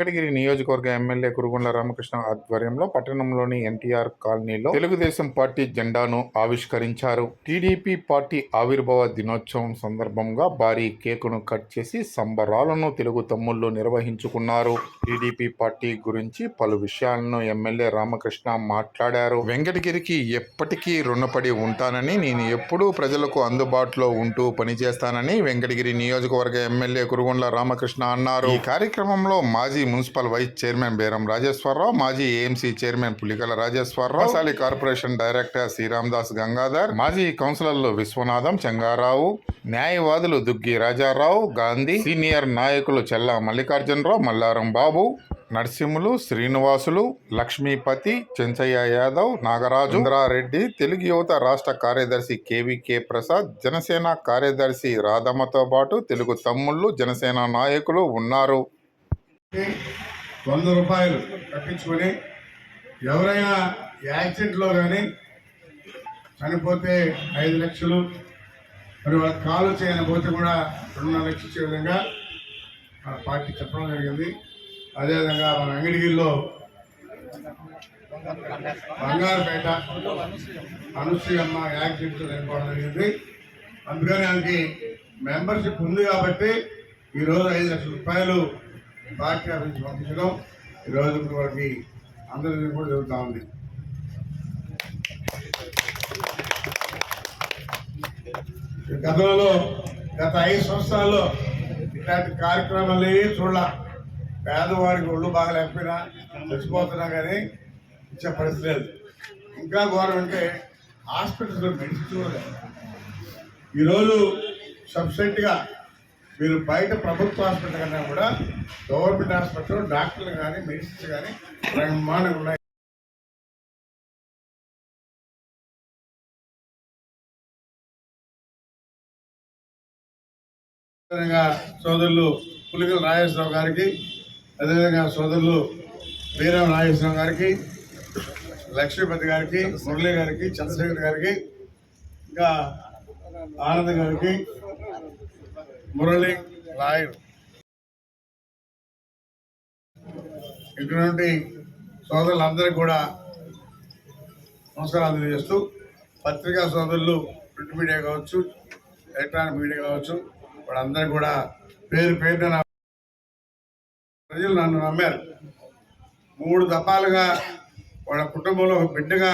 Venkatagiri నియోజకవర్గ MLA Kurugondla Ramakrishna ఆధ్వర్యంలో పట్టణంలోని ఎన్టీఆర్ కాలనీలో తెలుగుదేశం పార్టీ జెండాను ఆవిష్కరించారు. టీడీపీ పార్టీ ఆవిర్భావ దినోత్సవం సందర్భంగా భారీ కేకును కట్ చేసి సంబరాలను తెలుగు తమ్ముళ్ళు నిర్వహించుకున్నారు. టీడీపీ పార్టీ గురించి పలు విషయాలను ఎమ్మెల్యే రామకృష్ణ మాట్లాడారు. వెంకటగిరికి ఎప్పటికీ రుణపడి ఉంటానని నేను ఎప్పుడూ ప్రజలకు అందుబాటులో ఉంటూ పనిచేస్తానని వెంకటగిరి నియోజకవర్గ ఎమ్మెల్యే కురుగుండ్ల రామకృష్ణ అన్నారు. ఈ కార్యక్రమంలో మాజీ మున్సిపల్ వైస్ చైర్మన్ బేరం రాజేశ్వరరావు మాజీ AMC chairman Pulikala Rajeswararao Sali corporation director Sri Ramadas Gangadhar మాజీ కౌన్సిలర్లు విశ్వనాథం చెంగారావు న్యాయవాదులు దుగ్గి రాజారావు గాంధీ సీనియర్ నాయకులు చెల్లా మల్లికార్జునరావు మల్లారం బాబు నరసింహులు శ్రీనివాసులు లక్ష్మీపతి చెంచయ్య యాదవ్ నాగరాజు ఇంద్రారెడ్డి తెలుగు యువత రాష్ట్ర కార్యదర్శి కేవీకే ప్రసాద్ జనసేన కార్యదర్శి రాధమ్మతో పాటు తెలుగు తమ్ముళ్ళు జనసేన నాయకులు ఉన్నారు. వంద రూపాయలు కట్టించుకొని ఎవరైనా యాక్సిడెంట్లో కానీ చనిపోతే ఐదు లక్షలు మరి వాళ్ళ కాలు చేయని పోతే కూడా రెండున్నర లక్షలు ఇచ్చే విధంగా మన పార్టీ చెప్పడం జరిగింది. అదేవిధంగా మన అంగడిగిరిలో బంగారుపేట అనసూయమ్మ యాక్సిడెంట్లో చనిపోవడం జరిగింది. అందుకని ఆమెకి మెంబర్షిప్ ఉంది కాబట్టి ఈరోజు ఐదు లక్షల రూపాయలు పార్టీ ఆఫీస్ పంపించడం. ఈరోజు ఇప్పుడు వాళ్ళకి అందరికీ కూడా జరుగుతూ ఉంది. గతంలో గత ఐదు సంవత్సరాల్లో ఇట్లాంటి కార్యక్రమాలు ఏవి చూడాల. పేదవాడికి ఒళ్ళు బాగలేకపోయినా చచ్చిపోతున్నా కానీ ఇచ్చే పరిస్థితి లేదు. ఇంకా ఘోరం అంటే హాస్పిటల్స్లో మెడిసిన్ చూడలేదు. ఈరోజు సబ్సిడీగా మీరు బయట ప్రభుత్వ హాస్పిటల్ కన్నా కూడా గవర్నమెంట్ హాస్పిటల్ డాక్టర్లు కానీ మెడిసిన్స్ కానీ బ్రహ్మాండంగా ఉన్నాయి. అదేవిధంగా సోదరులు పులికల నాగేశ్వరరావు గారికి అదేవిధంగా సోదరులు వీరం నాగేశ్వరరావు గారికి లక్ష్మీపతి గారికి మురళి గారికి చంద్రశేఖర్ గారికి ఇంకా ఆనంద్ గారికి మురళి లాయర్ ఇటువంటి సోదరులందరికీ కూడా నమస్కారాలు తెలియజేస్తూ పత్రికా సోదరులు ప్రింట్ మీడియా కావచ్చు ఎలక్ట్రానిక్ మీడియా కావచ్చు వాళ్ళందరూ కూడా పేరు పేరున ప్రజలు నన్ను నమ్మారు. మూడు దఫాలుగా వాళ్ళ కుటుంబంలో ఒక బిడ్డగా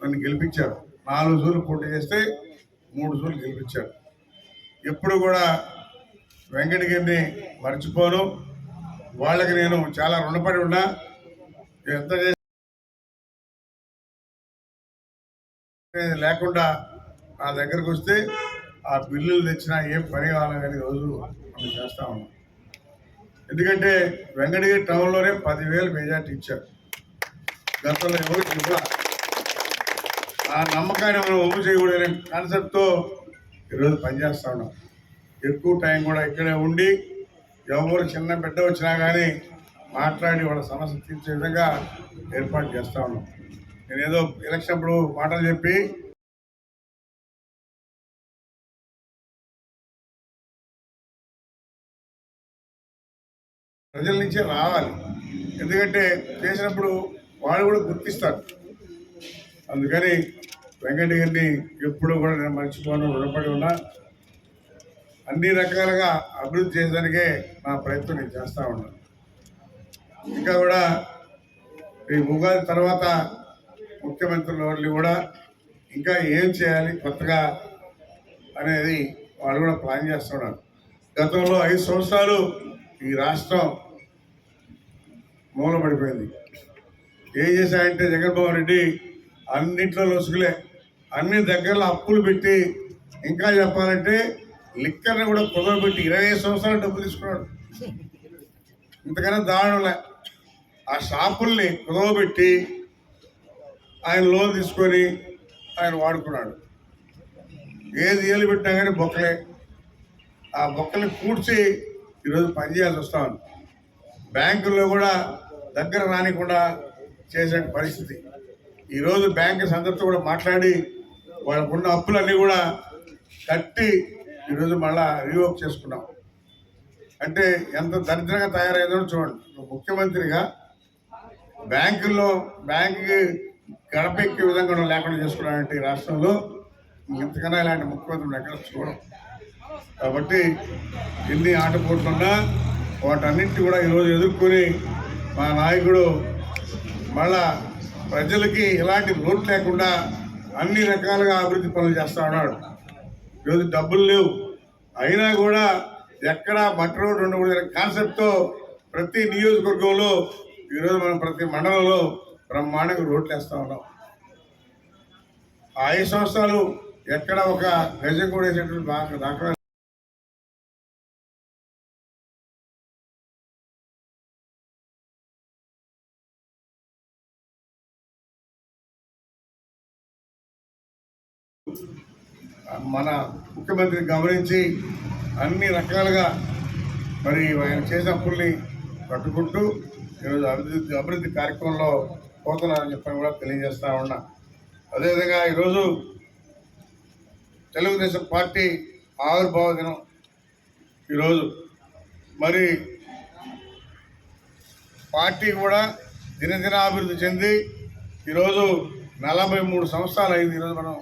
నన్ను గెలిపించారు. నాలుగు సూర్లు పోటీ చేస్తే మూడు సూర్లు గెలిపించారు. ఎప్పుడు కూడా వెంకటగిరిని మర్చిపోను. వాళ్ళకి నేను చాలా రుణపడి ఉన్నా. ఎంత లేకుండా నా దగ్గరకు వస్తే ఆ బిల్లులు తెచ్చినా ఏం పని కావాలని కానీ రోజు మనం చేస్తా ఉన్నాం. ఎందుకంటే వెంకటగిరి టౌన్లోనే పదివేలు మెజార్టీ ఇచ్చారు. గతంలో ఎవరికి ఇవ్వాల. ఆ నమ్మకాన్ని మనం ఒమ్ము చేయకూడదనే కాన్సెప్ట్తో ఈరోజు పనిచేస్తా ఉన్నాం. ఎక్కువ టైం కూడా ఇక్కడే ఉండి ఎవరు చిన్న బిడ్డ వచ్చినా కానీ మాట్లాడి వాళ్ళ సమస్య తీర్చే విధంగా ఏర్పాటు చేస్తా ఉన్నాం. నేను ఏదో ఎలక్షన్ అప్పుడు మాటలు చెప్పి ప్రజల నుంచే రావాలి. ఎందుకంటే చేసినప్పుడు వాళ్ళు కూడా గుర్తిస్తారు. అందుకని వెంకటగిరిని ఎప్పుడు కూడా నేను మర్చిపోను రుణపడి ఉన్నా. అన్ని రకాలుగా అభివృద్ధి చేయడానికే నా ప్రయత్నం నేను చేస్తూ ఉన్నాను ఇంకా కూడా ఈ ఉగాది తర్వాత ముఖ్యమంత్రుల వాళ్ళు కూడా ఇంకా ఏం చేయాలి కొత్తగా అనేది వాళ్ళు కూడా ప్లాన్ చేస్తున్నారు. గతంలో ఐదు సంవత్సరాలు ఈ రాష్ట్రం మూలపడిపోయింది. ఏం చేశాయంటే జగన్మోహన్ రెడ్డి అన్నింటిలో లొసుగులే. అన్ని దగ్గరలో అప్పులు పెట్టి ఇంకా చెప్పాలంటే లిక్కర్ని కూడా కుదరబెట్టి ఇరవై ఐదు సంవత్సరాలు డబ్బులు తీసుకున్నాడు. ఇంతకన్నా దారుణంలే. ఆ షాపుల్ని కుదవబెట్టి ఆయన లోన్ తీసుకొని ఆయన వాడుకున్నాడు. ఏది ఏలు పెట్టినా కానీ బొక్కలే. ఆ బొక్కలు కూర్చి ఈరోజు పనిచేయాల్సి వస్తా బ్యాంకుల్లో కూడా దగ్గర రానికుండా చేసే పరిస్థితి. ఈరోజు బ్యాంకు అందరితో కూడా మాట్లాడి వాళ్ళకున్న అప్పులన్నీ కూడా కట్టి ఈరోజు మళ్ళా రీఓక్ చేసుకున్నాం. అంటే ఎంత దరిద్రంగా తయారైందో చూడండి. ముఖ్యమంత్రిగా బ్యాంకుల్లో బ్యాంకుకి గడపెక్కే విధంగా లేకుండా చేసుకున్నామంటే ఈ రాష్ట్రంలో ఇంతకన్నా ఇలాంటి ముఖ్యమంత్రులు ఎక్కడ చూడం కాబట్టి ఎన్ని ఆటపోట్లున్నా వాటన్నింటి కూడా ఈరోజు ఎదుర్కొని మా నాయకుడు మళ్ళా ప్రజలకి ఎలాంటి లోటు లేకుండా అన్ని రకాలుగా అభివృద్ధి పనులు చేస్తా ఉన్నాడు. ఈరోజు డబ్బులు లేవు. అయినా కూడా ఎక్కడ మట్టి రోడ్డు ఉండకూడదు కాన్సెప్ట్తో ప్రతి నియోజకవర్గంలో ఈరోజు మనం ప్రతి మండలంలో బ్రహ్మాండంగా రోడ్లు వేస్తా ఉన్నాం. ఐదు సంవత్సరాలు ఎక్కడ ఒక గజం కూడా వేసేటువంటి దాఖలా మన ముఖ్యమంత్రి గమనించి అన్ని రకాలుగా మరి ఆయన చేసిన అప్పుల్ని కట్టుకుంటూ ఈరోజు అభివృద్ధి అభివృద్ధి కార్యక్రమంలో పోతున్నారని చెప్పని కూడా తెలియజేస్తా ఉన్నా. అదేవిధంగా ఈరోజు తెలుగుదేశం పార్టీ ఆవిర్భావ దినం ఈరోజు. మరి పార్టీ కూడా దినదిన అభివృద్ధి చెంది ఈరోజు నలభై మూడు సంవత్సరాలు అయింది ఈరోజు మనం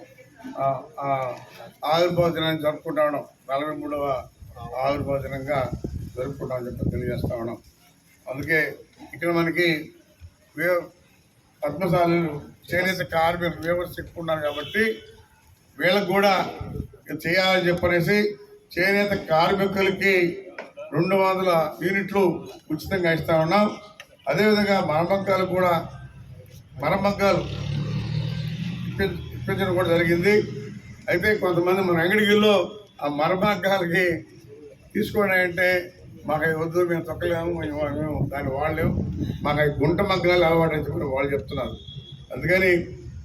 ఆవిర్భావ దినాన్ని జరుపుకుంటా ఉన్నాం. నలభై మూడవ ఆవిర్భావ దినంగా జరుపుకుంటామని చెప్పి తెలియజేస్తా ఉన్నాం. అందుకే ఇక్కడ మనకి వే పద్మశాలు చేనేత కార్మికులు వేవర్స్ ఎక్కువ ఉన్నారు కాబట్టి వీళ్ళకు కూడా చేయాలని చెప్పనేసి చేనేత కార్మికులకి రెండు వందల యూనిట్లు ఉచితంగా ఇస్తా ఉన్నాం. అదేవిధంగా మరమగ్గాలు కూడా మరమగ్గాలు సృష్టించడం కూడా జరిగింది. అయితే కొంతమంది మన అంగడిగిల్లో ఆ మరమగ్గాలకి తీసుకోండి అంటే మాకు అవి వద్దు మేము తొక్కలేము మేము దాన్ని వాడలేము. మాకు అవి గుంట మగ్గాలు అలవాటు అని చెప్పి వాళ్ళు చెప్తున్నారు. అందుకని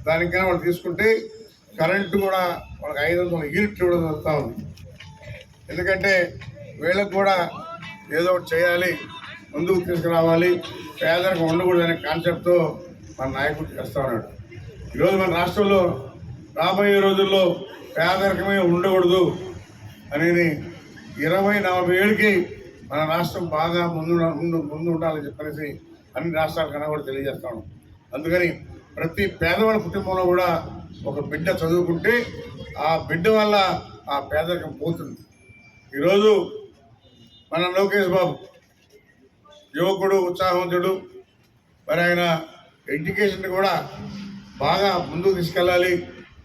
దానికైనా వాళ్ళు తీసుకుంటే కరెంటు కూడా వాళ్ళకి ఐదు వందల యూనిట్ ఇవ్వడం జరుగుతూ ఉంది. ఎందుకంటే వీళ్ళకు కూడా ఏదో ఒకటి చేయాలి ముందుకు తీసుకురావాలి పేదరికం ఉండకూడదు అనే కాన్సెప్ట్తో మన నాయకుడు చేస్తూ ఉన్నాడు. ఈరోజు మన రాష్ట్రంలో రాబోయే రోజుల్లో పేదరికమే ఉండకూడదు అనేది ఇరవై నలభై ఏళ్ళకి మన రాష్ట్రం బాగా ముందు ముందు ముందు ఉండాలని చెప్పనేసి అన్ని రాష్ట్రాల కన్నా కూడా తెలియజేస్తాను. అందుకని ప్రతి పేదవాళ్ళ కుటుంబంలో కూడా ఒక బిడ్డ చదువుకుంటే ఆ బిడ్డ వల్ల ఆ పేదరికం పోతుంది. ఈరోజు మన లోకేష్ బాబు యువకుడు ఉత్సాహవంతుడు మరి ఆయన ఎడ్యుకేషన్ కూడా బాగా ముందుకు తీసుకెళ్ళాలి.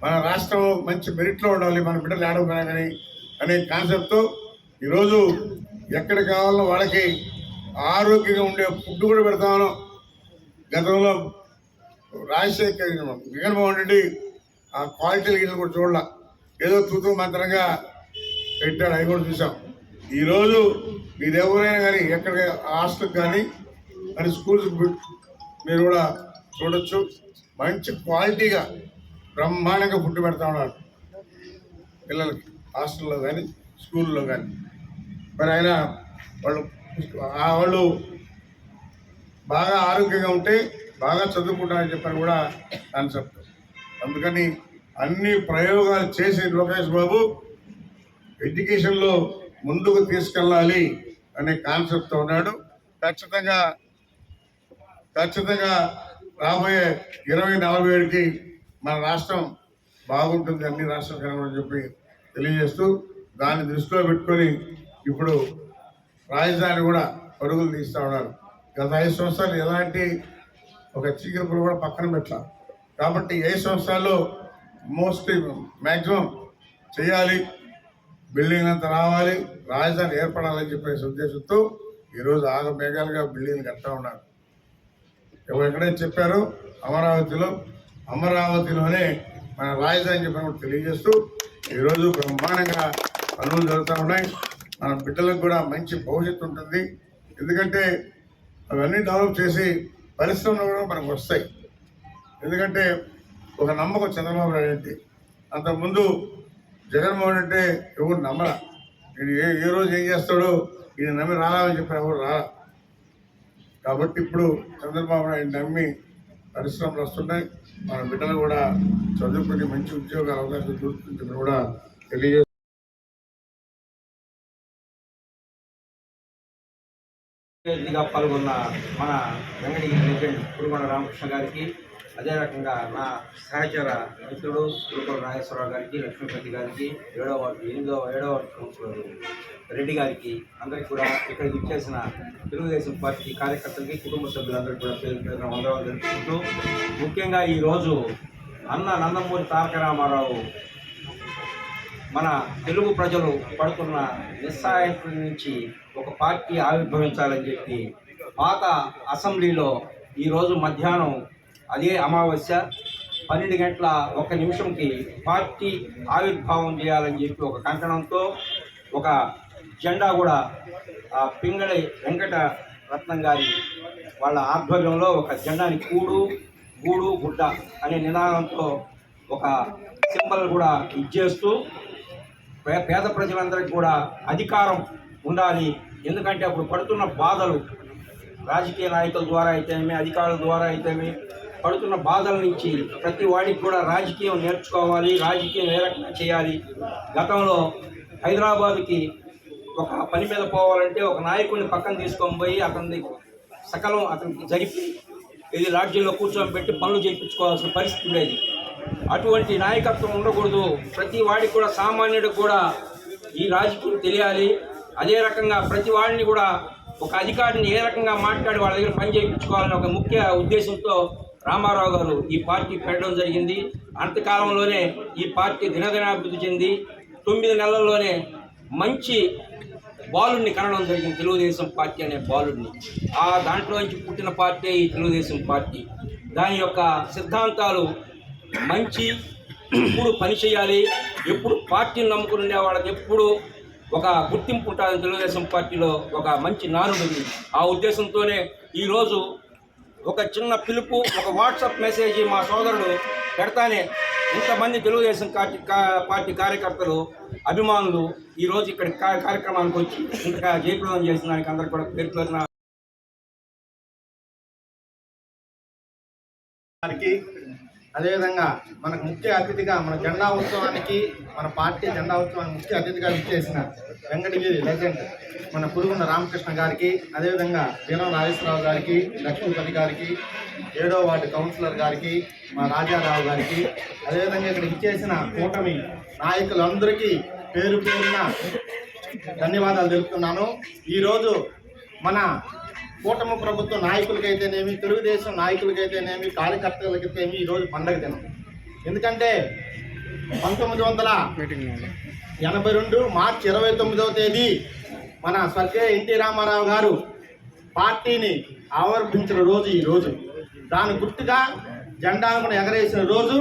మన రాష్ట్రం మంచి మెరిట్లో ఉండాలి మన బిడ్డలు ఆడకపోయినా కానీ అనే కాన్సెప్ట్తో ఈరోజు ఎక్కడ కావాలో వాళ్ళకి ఆరోగ్యంగా ఉండే ఫుడ్ కూడా పెడతామను గతంలో రాజశేఖర్ జగన్మోహన్ రెడ్డి ఆ క్వాలిటీ గిన్నెలు కూడా చూడాల. ఏదో తూతూ మంత్రంగా పెట్టాడు అవి కూడా చూసాం. ఈరోజు మీరు ఎవరైనా కానీ ఎక్కడ హాస్టల్ కానీ మరి స్కూల్స్ మీరు కూడా చూడొచ్చు. మంచి క్వాలిటీగా బ్రహ్మాండంగా ఫుడ్ పెడతా ఉన్నారు. పిల్లలకి హాస్టల్లో కానీ స్కూల్లో కానీ మరి ఆయన వాళ్ళు వాళ్ళు బాగా ఆరోగ్యంగా ఉంటే బాగా చదువుకుంటారని చెప్పని కూడా కాన్సెప్ట్ అందుకని అన్ని ప్రయోగాలు చేసే లోకేష్ బాబు ఎడ్యుకేషన్లో ముందుకు తీసుకెళ్ళాలి అనే కాన్సెప్ట్తో ఉన్నాడు. ఖచ్చితంగా ఖచ్చితంగా రాబోయే ఇరవై నలభై ఏడుకి మన రాష్ట్రం బాగుంటుంది అన్ని రాష్ట్రాలు కనుక చెప్పి తెలియజేస్తూ దాన్ని దృష్టిలో పెట్టుకొని ఇప్పుడు రాజధాని కూడా పరుగులు తీస్తూ ఉన్నారు. గత ఐదు సంవత్సరాలు ఎలాంటి ఒక చీకటి కూడా పక్కన పెట్టాం కాబట్టి ఐదు సంవత్సరాల్లో మోస్ట్లీ మ్యాక్సిమం చేయాలి బిల్డింగ్ అంతా రావాలి రాజధాని ఏర్పడాలని చెప్పేసి ఉద్దేశంతో ఈరోజు ఆగ మేఘాలుగా బిల్డింగ్లు కట్టా ఉన్నారు. ఎక్కడైతే చెప్పారో అమరావతిలో అమరావతిలోనే మన రాజధాని చెప్పిన కూడా తెలియజేస్తూ ఈరోజు బ్రహ్మాండంగా పనులు జరుగుతూ ఉన్నాయి. మన బిడ్డలకు కూడా మంచి భవిష్యత్తు ఉంటుంది. ఎందుకంటే అవన్నీ డెవలప్ చేసి పరిశ్రమలు కూడా మనకు వస్తాయి. ఎందుకంటే ఒక నమ్మకం చంద్రబాబు నాయుడు అంటే. అంతకుముందు జగన్మోహన్ అంటే ఎవరు నమ్మరా? నేను ఏ ఏ రోజు ఏం చేస్తాడో ఈయన నమ్మి రాలని చెప్పి ఎవరు రా కాబట్టి ఇప్పుడు చంద్రబాబు నాయుడు నమ్మి పరిశ్రమలు వస్తున్నాయి. మన బిడ్డలు కూడా చదువుకుని మంచి ఉద్యోగ అవకాశం దొరుకుతుందని కూడా తెలియజేస్తారు ఇదిగా పాల్గొన్న మన వెంకటగిరి లెజెండ్ కురుమల రామకృష్ణ గారికి అదే రకంగా నా సహచర మిత్రుడు కురుమల నాగేశ్వరరావు గారికి లక్ష్మీపతి గారికి ఏడవ వార్డు ఎనిమిదవ ఏడవ వార్డు కౌన్సిలర్ రెడ్డి గారికి అందరికీ కూడా ఇక్కడికి ఇచ్చేసిన తెలుగుదేశం పార్టీ కార్యకర్తలకి కుటుంబ సభ్యులందరికీ కూడా పేరు పేరున వందనాలు జరుపుకుంటూ ముఖ్యంగా ఈరోజు అన్న నందమూరి తారక రామారావు మన తెలుగు ప్రజలు పడుతున్న నిస్సాయత నుంచి ఒక పార్టీ ఆవిర్భవించాలని చెప్పి పాత అసెంబ్లీలో ఈరోజు మధ్యాహ్నం అదే అమావాస్య పన్నెండు గంటల ఒక నిమిషంకి పార్టీ ఆవిర్భావం చేయాలని చెప్పి ఒక కంకణంతో ఒక జెండా కూడా ఆ పింగళి వెంకట రత్నం గారి వాళ్ళ ఆధ్వర్యంలో ఒక జెండాని కూడు గూడు గుడ్డ అనే నినాదంతో ఒక సింబల్ కూడా ఇచ్చేస్తూ పేద ప్రజలందరికీ కూడా అధికారం ఉండాలి. ఎందుకంటే అప్పుడు పడుతున్న బాధలు రాజకీయ నాయకుల ద్వారా అయితేమి అధికారుల ద్వారా అయితేమి పడుతున్న బాధల నుంచి ప్రతి వాడికి కూడా రాజకీయం నేర్చుకోవాలి రాజకీయం ఏ రకంగా చేయాలి. గతంలో హైదరాబాద్కి ఒక పని మీద పోవాలంటే ఒక నాయకుడిని పక్కన తీసుకొని పోయి అతని సకలం అతనికి జరిపి ఇది లాడ్జీల్లో కూర్చొని పెట్టి పనులు చేయించుకోవాల్సిన పరిస్థితి ఉండేది. అటువంటి నాయకత్వం ఉండకూడదు. ప్రతి వాడికి కూడా సామాన్యుడికి కూడా ఈ రాజకీయం తెలియాలి. అదే రకంగా ప్రతి వాడిని కూడా ఒక అధికారిని ఏ రకంగా మాట్లాడి వాళ్ళ దగ్గర పని చేయించుకోవాలని ఒక ముఖ్య ఉద్దేశంతో రామారావు గారు ఈ పార్టీ పెట్టడం జరిగింది. అంతకాలంలోనే ఈ పార్టీ దినదినాభివృద్ధి చెంది తొమ్మిది నెలల్లోనే మంచి బాలుడిని కనడం జరిగింది తెలుగుదేశం పార్టీ అనే బాలుడిని. ఆ దాంట్లో నుంచి పుట్టిన పార్టీ ఈ తెలుగుదేశం పార్టీ. దాని యొక్క సిద్ధాంతాలు మంచి ఎప్పుడు పని చేయాలి ఎప్పుడు పార్టీని నమ్ముకుని ఉండే వాళ్ళకి ఎప్పుడు ఒక గుర్తింపు ఉంటుంది తెలుగుదేశం పార్టీలో ఒక మంచి నానుడు ఆ ఉద్దేశంతోనే ఈరోజు ఒక చిన్న పిలుపు ఒక వాట్సాప్ మెసేజ్ మా సోదరుడు పెడతానే ఇంతమంది తెలుగుదేశం పార్టీ కా- పార్టీ కార్యకర్తలు అభిమానులు ఈరోజు ఇక్కడ కార్యక్రమానికి వచ్చి ఇంతగా జయప్రదం చేసిన దానికి అందరికీ కూడా పేరు పేరున అదేవిధంగా మనకు ముఖ్య అతిథిగా మన జెండా ఉత్సవానికి మన పార్టీ జెండా ఉత్సవానికి ముఖ్య అతిథిగా విచ్చేసిన వెంకటగిరి లెజెండ్ మన పురుగున్న రామకృష్ణ గారికి అదేవిధంగా వీరం నాగేశ్వరరావు గారికి లక్ష్మీపతి గారికి ఏడో వార్డు కౌన్సిలర్ గారికి మా రాజారావు గారికి అదేవిధంగా ఇక్కడ ఇచ్చేసిన కూటమి నాయకులందరికీ పేరు పేరున ధన్యవాదాలు తెలుపుతున్నాను. ఈరోజు మన కూటమి ప్రభుత్వ నాయకులకైతేనేమి తెలుగుదేశం నాయకులకైతేనేమి కార్యకర్తలకైతేనేమి ఈరోజు పండగ దినం. ఎందుకంటే పంతొమ్మిది వందల ఎనభై రెండు మార్చి ఇరవై తొమ్మిదవ తేదీ మన స్వర్గీయ ఎన్టీ రామారావు గారు పార్టీని ఆవర్భించిన రోజు ఈ రోజు. దాని గుర్తుగా జెండాను ఎగరేసిన రోజు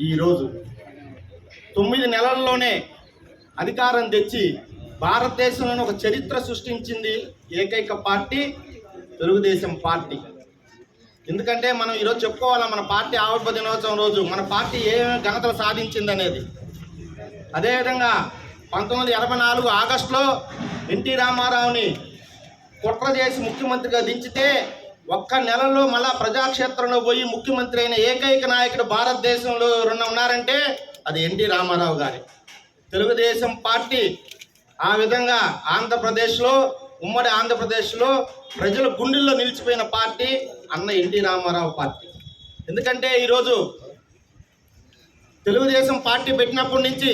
ఈ రోజు. తొమ్మిది నెలల్లోనే అధికారం తెచ్చి భారతదేశంలోని ఒక చరిత్ర సృష్టించింది ఏకైక పార్టీ తెలుగుదేశం పార్టీ. ఎందుకంటే మనం ఈరోజు చెప్పుకోవాలా మన పార్టీ ఆవిర్భ దినోత్సవం రోజు మన పార్టీ ఏ ఘనతలు సాధించింది అనేది అదేవిధంగా పంతొమ్మిది వందల ఎనభై నాలుగు ఆగస్టులో ఎన్టీ రామారావుని కుట్ర చేసి ముఖ్యమంత్రిగా దించితే ఒక్క నెలలో మళ్ళా ప్రజాక్షేత్రంలో పోయి ముఖ్యమంత్రి అయిన ఏకైక నాయకుడు భారతదేశంలో రెండు ఉన్నారంటే అది ఎన్టీ రామారావు గారి. తెలుగుదేశం పార్టీ ఆ విధంగా ఆంధ్రప్రదేశ్లో ఉమ్మడి ఆంధ్రప్రదేశ్లో ప్రజల గుండెల్లో నిలిచిపోయిన పార్టీ అన్న ఎన్టీ రామారావు పార్టీ. ఎందుకంటే ఈరోజు తెలుగుదేశం పార్టీ పెట్టినప్పటి నుంచి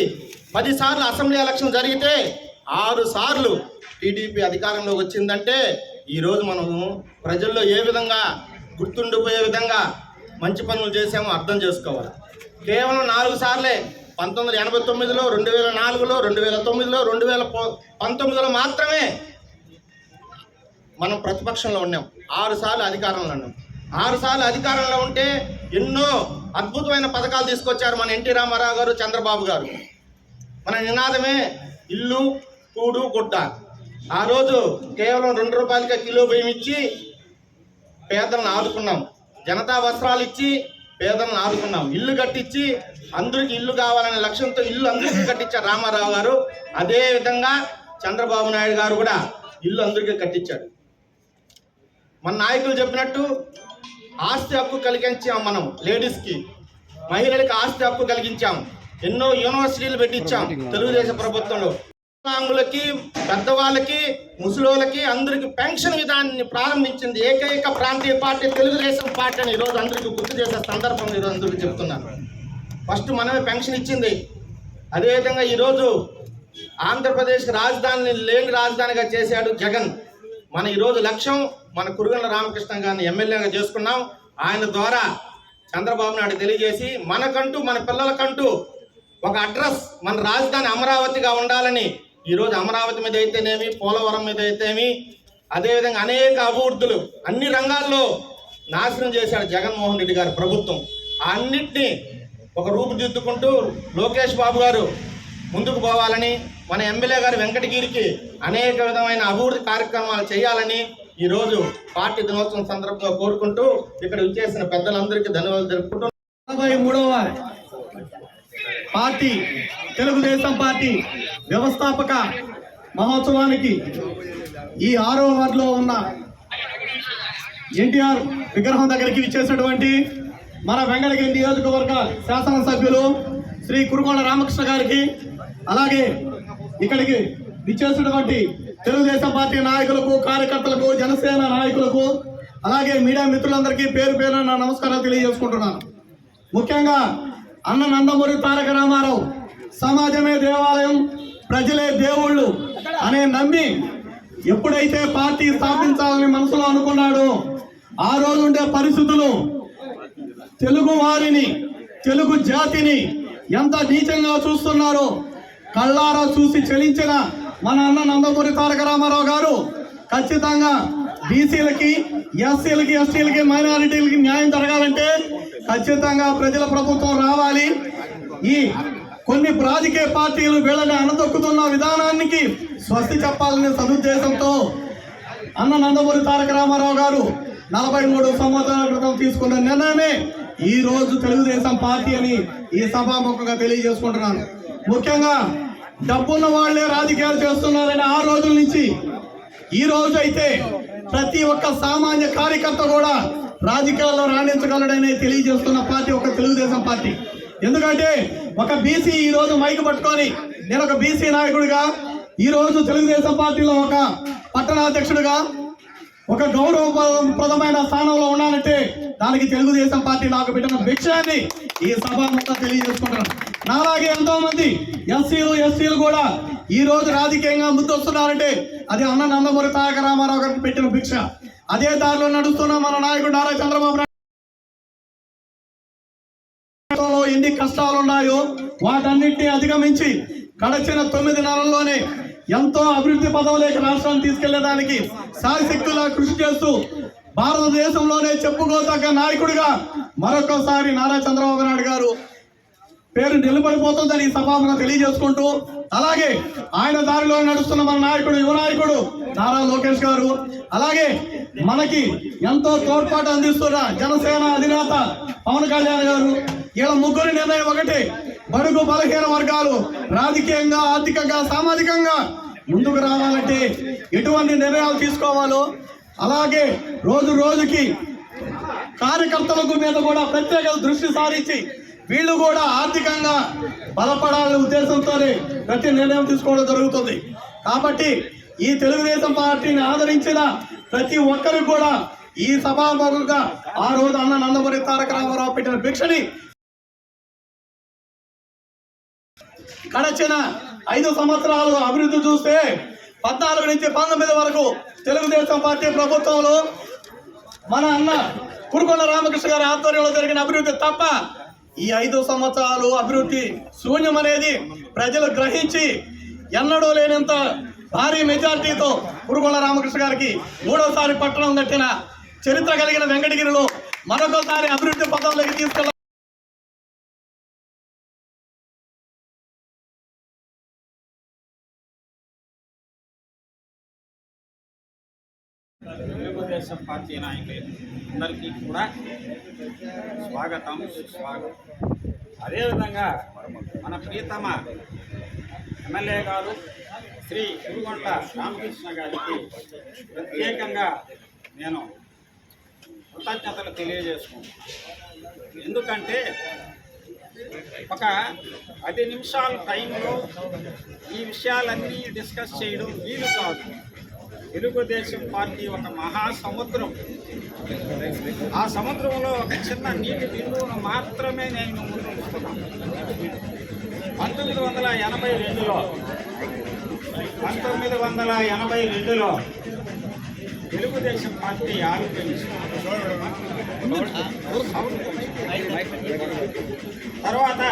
పదిసార్లు అసెంబ్లీ ఎలక్షన్ జరిగితే ఆరు సార్లు టీడీపీ అధికారంలోకి వచ్చిందంటే ఈరోజు మనము ప్రజల్లో ఏ విధంగా గుర్తుండిపోయే విధంగా మంచి పనులు చేసామో అర్థం చేసుకోవాలి. కేవలం నాలుగు సార్లే పంతొమ్మిది వందల ఎనభై తొమ్మిదిలో రెండు వేల నాలుగులో రెండు వేల తొమ్మిదిలో రెండు వేల పంతొమ్మిదిలో మాత్రమే మనం ప్రతిపక్షంలో ఉన్నాం. ఆరు సార్లు అధికారంలో ఉన్నాం. ఆరు సార్లు అధికారంలో ఉంటే ఎన్నో అద్భుతమైన పథకాలు తీసుకొచ్చారు మన ఎన్టీ రామారావు గారు చంద్రబాబు గారు. మన నినాదమే ఇల్లు కూడు గుడ్డ. ఆ రోజు కేవలం రెండు రూపాయలకే కిలో బియ్యం ఇచ్చి పేదలను ఆదుకున్నాం. జనతా వస్త్రాలు ఇచ్చి పేదలను ఆదుకున్నాం. ఇల్లు కట్టించి అందరికి ఇల్లు కావాలనే లక్ష్యంతో ఇల్లు అందరికీ కట్టించారు రామారావు గారు. అదే విధంగా చంద్రబాబు నాయుడు గారు కూడా ఇల్లు అందరికీ కట్టించాడు మన నాయకులు చెప్పినట్టు ఆస్తి హక్కు కలిగించాం మనం లేడీస్కి. మహిళలకు ఆస్తి హక్కు కలిగించాం. ఎన్నో యూనివర్సిటీలు పెట్టించాం తెలుగుదేశం ప్రభుత్వంలో. వికలాంగులకి పెద్దవాళ్ళకి ముసలోళ్ళకి అందరికి పెన్షన్ విధానాన్ని ప్రారంభించింది ఏకైక ప్రాంతీయ పార్టీ తెలుగుదేశం పార్టీ అని ఈరోజు అందరికీ గుర్తు చేసే సందర్భం ఈరోజు అందరికీ చెప్తున్నాను. ఫస్ట్ మనమే పెన్షన్ ఇచ్చింది. అదేవిధంగా ఈరోజు ఆంధ్రప్రదేశ్ రాజధానిని లేని రాజధానిగా చేశాడు జగన్. మన ఈరోజు లక్ష్యం మన కురుగల రామకృష్ణ గారిని ఎమ్మెల్యేగా చేసుకున్నాం. ఆయన ద్వారా చంద్రబాబు నాయుడు తెలియజేసి మనకంటూ మన పిల్లలకంటూ ఒక అడ్రస్ మన రాజధాని అమరావతిగా ఉండాలని ఈరోజు అమరావతి మీద అయితేనేమి పోలవరం మీద అయితేమి అదేవిధంగా అనేక అభివృద్ధులు అన్ని రంగాల్లో నాశనం చేశాడు జగన్మోహన్ రెడ్డి గారి ప్రభుత్వం. అన్నిటినీ ఒక రూపుదిద్దుకుంటూ లోకేష్ బాబు గారు ముందుకు పోవాలని మన ఎమ్మెల్యే గారు వెంకటగిరికి అనేక విధమైన అభివృద్ధి కార్యక్రమాలు చేయాలని ఈరోజు పార్టీ దినోత్సవం సందర్భంగా కోరుకుంటూ ఇక్కడ విచ్చేసిన పెద్దలందరికీ ధన్యవాదాలు తెలుపుకుంటూ నలభై మూడవ పార్టీ తెలుగుదేశం పార్టీ వ్యవస్థాపక మహోత్సవానికి ఈ ఆరో వార్డులో ఉన్న ఎన్టీఆర్ విగ్రహం దగ్గరికి విచ్చేసినటువంటి మన వెంగళగిరి నియోజకవర్గ శాసనసభ్యులు శ్రీ కురుగొండ రామకృష్ణ గారికి అలాగే ఇక్కడికి విచ్చేసినటువంటి తెలుగుదేశం పార్టీ నాయకులకు కార్యకర్తలకు జనసేన నాయకులకు అలాగే మీడియా మిత్రులందరికీ పేరు పేరు నా నమస్కారాలు తెలియజేసుకుంటున్నాను. ముఖ్యంగా అన్న నందమూరి తారక రామారావు సమాజమే దేవాలయం ప్రజలే దేవుళ్ళు అనే నమ్మి ఎప్పుడైతే పార్టీ స్థాపించాలని మనసులో అనుకున్నాడో ఆ రోజు ఉండే పరిస్థితులు తెలుగు వారిని తెలుగు జాతిని ఎంత నీచంగా చూస్తున్నారో కళ్ళారా చూసి చలించిన మన అన్న నందమూరి తారక రామారావు గారు ఖచ్చితంగా బీసీలకి ఎస్సీలకి ఎస్టీలకి మైనారిటీలకి న్యాయం జరగాలంటే ఖచ్చితంగా ప్రజల ప్రభుత్వం రావాలి. ఈ కొన్ని రాజకీయ పార్టీలు వీళ్ళని అణదొక్కుతున్న విధానానికి స్వస్తి చెప్పాలనే సదుద్దేశంతో అన్న నందమూరి తారక రామారావు గారు నలభై మూడు సంవత్సరాల క్రితం తీసుకున్న నిర్ణయమే ఈ రోజు తెలుగుదేశం పార్టీ అని ఈ సభాముఖంగా తెలియజేసుకుంటున్నాను. ముఖ్యంగా డబ్బున్న వాళ్ళే రాజకీయాలు చేస్తున్నారని ఆ రోజుల నుంచి ఈ రోజు అయితే ప్రతి ఒక్క సామాన్య కార్యకర్త కూడా రాజకీయాల్లో రాణించగలడని తెలియజేస్తున్న పార్టీ ఒక తెలుగుదేశం పార్టీ. ఎందుకంటే ఒక బీసీ ఈ రోజు మైకు పట్టుకొని నేను ఒక బీసీ నాయకుడిగా ఈ రోజు తెలుగుదేశం పార్టీలో ఒక పట్టణాధ్యక్షుడిగా ఒక గౌరవప్రదమైన స్థానంలో ఉన్నానంటే దానికి తెలుగుదేశం పార్టీ నాకు పెట్టిన విషయాన్ని ఈ సభ మొత్తం తెలియజేసుకుంటున్నాను నాలాగే ఎంతో మంది ఎస్సీలు ఎస్సీలు కూడా ఈ రోజు రాజకీయంగా ముందొస్తున్నారంటే అది అన్న నందమూరి తారక రామారావు గారికి పెట్టిన భిక్ష. అదే దారిలో నడుస్తున్న మన నాయకుడు నారా చంద్రబాబు నాయుడు ఎన్ని కష్టాలు ఉన్నాయో వాటన్నిటిని అధిగమించి గడచిన తొమ్మిది నెలల్లోనే ఎంతో అభివృద్ధి పదవులేక రాష్ట్రాన్ని తీసుకెళ్ళేదానికి సాయశక్తులా కృషి చేస్తూ భారతదేశంలోనే చెప్పుకోదగ్గ నాయకుడిగా మరొకసారి నారా చంద్రబాబు నాయుడు గారు పేరు నిలబడిపోతుందని సభాముగా తెలియజేసుకుంటూ అలాగే ఆయన దారిలో నడుస్తున్న మన నాయకుడు యువ నాయకుడు నారా లోకేష్ గారు అలాగే మనకి ఎంతో తోడ్పాటు అందిస్తున్న జనసేన అధినేత పవన్ కళ్యాణ్ గారు ఇలా ముగ్గురి నిర్ణయం ఒకటి. బడుగు బలహీన వర్గాలు రాజకీయంగా ఆర్థికంగా సామాజికంగా ముందుకు రావాలంటే ఎటువంటి నిర్ణయాలు తీసుకోవాలో అలాగే రోజు రోజుకి కార్యకర్తలకు మీద కూడా ప్రత్యేక దృష్టి సారించి వీళ్ళు కూడా ఆర్థికంగా బలపడాలనే ఉద్దేశంతోనే ప్రతి నిర్ణయం తీసుకోవడం జరుగుతుంది. కాబట్టి ఈ తెలుగుదేశం పార్టీని ఆదరించిన ప్రతి ఒక్కరికి కూడా ఈ సభాముఖంగా ఆ రోజు అన్న నందమూరి తారక రామారావు పెట్టిన భిక్షని గడచిన ఐదు సంవత్సరాలు అభివృద్ధి చూస్తే పద్నాలుగు నుంచి పంతొమ్మిది వరకు తెలుగుదేశం పార్టీ ప్రభుత్వంలో మన అన్న కురుకొండ రామకృష్ణ గారి ఆధ్వర్యంలో జరిగిన అభివృద్ధి తప్ప ఈ ఐదు సంవత్సరాలు అభివృద్ధి శూన్యం అనేది ప్రజలు గ్రహించి ఎన్నడూ లేనంత భారీ మెజార్టీతో కురుకొండ రామకృష్ణ గారికి మూడోసారి పట్టణం కట్టిన చరిత్ర కలిగిన వెంకటగిరిలో మరొకసారి అభివృద్ధి పదంలోకి తీసుకెళ్ళ తెలుగుదేశం పార్టీ నాయకులు. అందరికీ కూడా స్వాగతం సుస్వాగతం. అదేవిధంగా మన ప్రియతమ ఎమ్మెల్యే గారు శ్రీ కురుగొండ రామకృష్ణ గారికి ప్రత్యేకంగా నేను కృతజ్ఞతలు తెలియజేసుకుంటున్నాను. ఎందుకంటే ఒక పది నిమిషాల టైంలో ఈ విషయాలన్నీ డిస్కస్ చేయడం వీలు కాదు. తెలుగుదేశం పార్టీ ఒక మహాసముద్రం. ఆ సముద్రంలో ఒక చిన్న నీటి బిందువును మాత్రమే నేను ముందు పంతొమ్మిది వందల ఎనభై రెండులో పంతొమ్మిది వందల ఎనభై రెండులో తెలుగుదేశం పార్టీ ఆవిర్భవించింది తర్వాత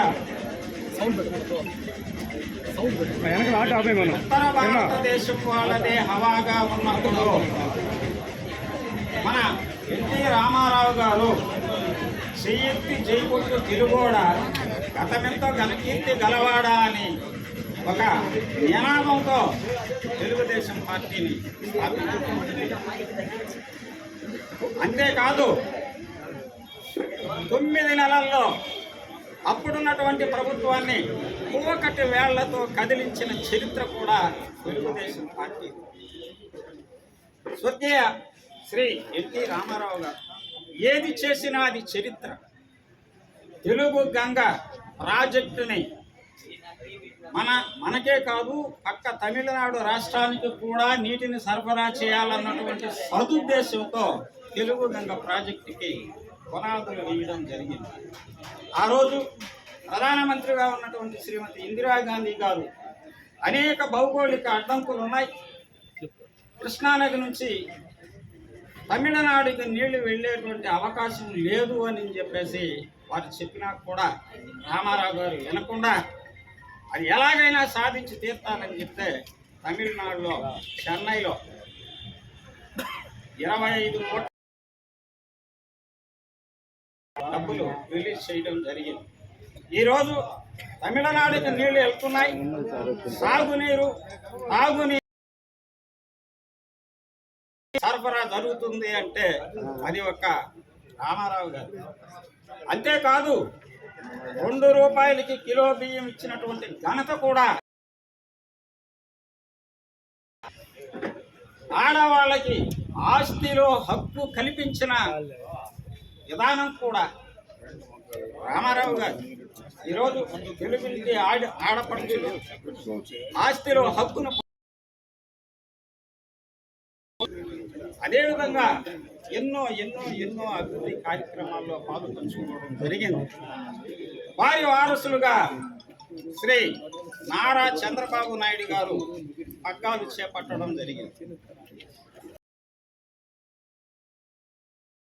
ఉత్తర భారతదేశం వాళ్ళదే హవాగా ఉన్నప్పుడు మన ఎన్టీ రామారావు గారు చెయ్యెత్తి జైపుట్టు తిరుగోడ గతమెంతో ఘనకీర్తి గలవాడా అని ఒక నినాదంతో తెలుగుదేశం పార్టీని అంతేకాదు తొమ్మిది నెలల్లో అప్పుడున్నటువంటి ప్రభుత్వాన్ని కూవకటి వేళ్ళతో కదిలించిన చరిత్ర కూడా తెలుగుదేశం పార్టీ. స్వర్గీయ శ్రీ ఎన్టీ రామారావు గారు ఏది చేసినా అది చరిత్ర. తెలుగు గంగ ప్రాజెక్టుని మన మనకే కాదు పక్క తమిళనాడు రాష్ట్రానికి కూడా నీటిని సరఫరా చేయాలన్నటువంటి సదుద్దేశంతో తెలుగు గంగ ప్రాజెక్టుకి పునాదులు వేయడం జరిగింది. ఆ రోజు ప్రధానమంత్రిగా ఉన్నటువంటి శ్రీమతి ఇందిరాగాంధీ గారు అనేక భౌగోళిక అడ్డంకులు ఉన్నాయి. కృష్ణానది నుంచి తమిళనాడుకి నీళ్ళు వెళ్ళేటువంటి అవకాశం లేదు అని చెప్పేసి వారు చెప్పినా కూడా రామారావు గారు వినకుండా అది ఎలాగైనా సాధించి తీర్తానని చెప్తే తమిళనాడులో చెన్నైలో ఇరవై ఐదు కోట్ల డబ్బులు రిలీజ్ చేయడం జరిగింది. ఈరోజు తమిళనాడుకి నీళ్ళు వెళ్తున్నాయి. సాగునీరు తాగునీరు సరఫరా జరుగుతుంది అంటే అది ఒక రామారావు గారు. అంతేకాదు రెండు రూపాయలకి కిలో బియ్యం ఇచ్చినటువంటి ఘనత కూడా ఆడవాళ్ళకి ఆస్తిలో హక్కు కల్పించిన విధానం కూడా. రామారావు గారు ఈరోజు తెలుగుకి ఆడ ఆడపడుచులు ఆస్తిలో హక్కును అదేవిధంగా ఎన్నో ఎన్నో ఎన్నో అభివృద్ధి కార్యక్రమాల్లో పాల్పంచుకోవడం జరిగింది. వారి వారసులుగా శ్రీ నారా చంద్రబాబు నాయుడు గారు పగ్గాలు చేపట్టడం జరిగింది.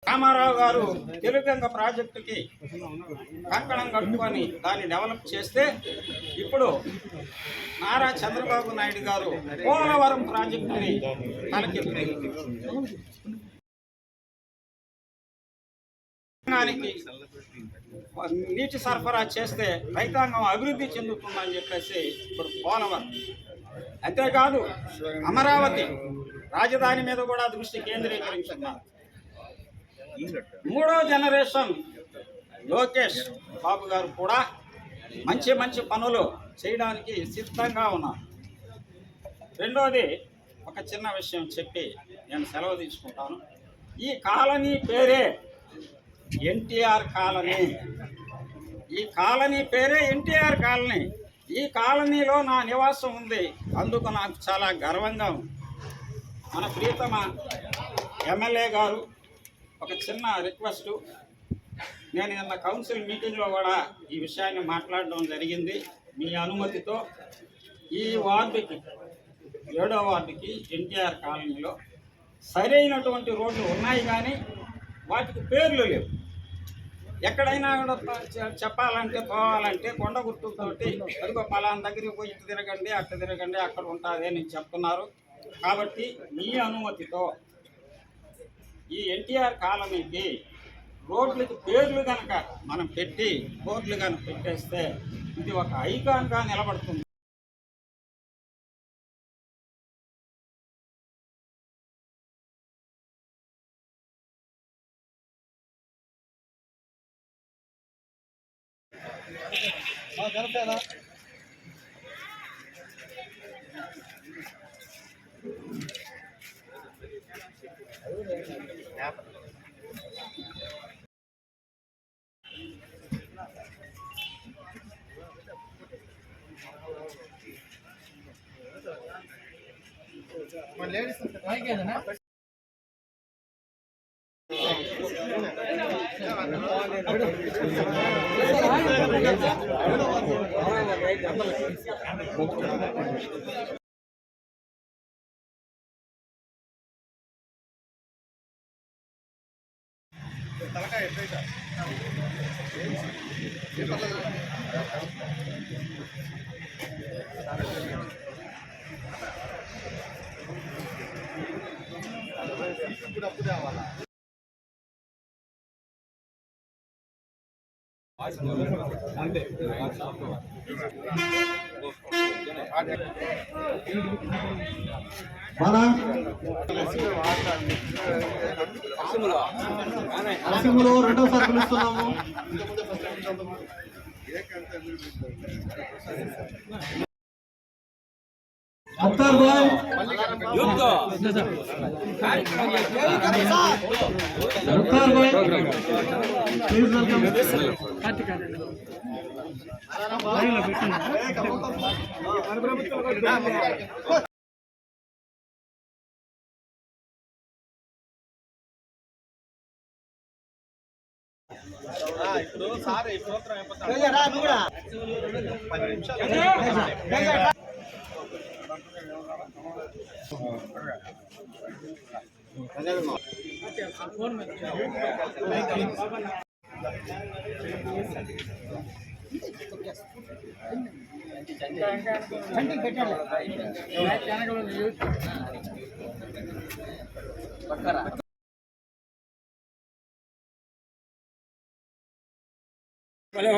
రామారావు గారు తెలుగంగ ప్రాజెక్టుకి కంకణం కట్టుకొని దాన్ని డెవలప్ చేస్తే ఇప్పుడు నారా చంద్రబాబు నాయుడు గారు పోలవరం ప్రాజెక్టుని తలకెత్తారు నీటి సరఫరా చేస్తే రైతాంగం అభివృద్ధి చెందుతుందని చెప్పేసి ఇప్పుడు పోలవరం. అంతేకాదు అమరావతి రాజధాని మీద కూడా దృష్టి కేంద్రీకరించున్నారు మూడో జనరేషన్ లోకేష్ బాబు గారు కూడా మంచి మంచి పనులు చేయడానికి సిద్ధంగా ఉన్నారు. రెండోది ఒక చిన్న విషయం చెప్పి నేను సెలవు తీసుకుంటాను. ఈ కాలనీ పేరే ఎన్టీఆర్ కాలనీ. ఈ కాలనీ పేరే ఎన్టీఆర్ కాలనీ. ఈ కాలనీలో నా నివాసం ఉంది. అందుకు నాకు చాలా గర్వంగా ఉంది. మన ప్రియతమ ఎమ్మెల్యే గారు ఒక చిన్న రిక్వెస్ట్ నేను నిన్న కౌన్సిల్ మీటింగ్లో కూడా ఈ విషయాన్ని మాట్లాడడం జరిగింది. మీ అనుమతితో ఈ వార్డుకి ఏడో వార్డుకి ఎన్టీఆర్ కాలనీలో సరైనటువంటి రోడ్లు ఉన్నాయి కానీ వాటికి పేర్లు లేవు. ఎక్కడైనా కూడా చెప్పాలంటే పోవాలంటే కొండ గుర్తుతోటి అదిగో పలానా దగ్గరికి పోయి ఇటు తిరగండి అట్టు తిరగండి అక్కడ ఉంటుంది అని చెప్తున్నారు. కాబట్టి మీ అనుమతితో ఈ ఎన్టీఆర్ ఏంటి? రోడ్లకి పేర్లు కనుక మనం పెట్టి బోర్డులు కనుక పెట్టేస్తే ఇది ఒక ఐకాన్గా నిలబడుతుంది. తలకాయ ఎట్లయితే? ఎట్లా ఇప్పుడు అప్పు తేవాలా? అంతే. మన అసెంబ్లీలో రెండోసారి పిలుస్తున్నాము. అత్తారు బాయ్ అత్తారు ఇప్పుడు సార్ ఈ సూత్రం అయిపోతాడు పది నిమిషాలు. పెట్టాలి பழைய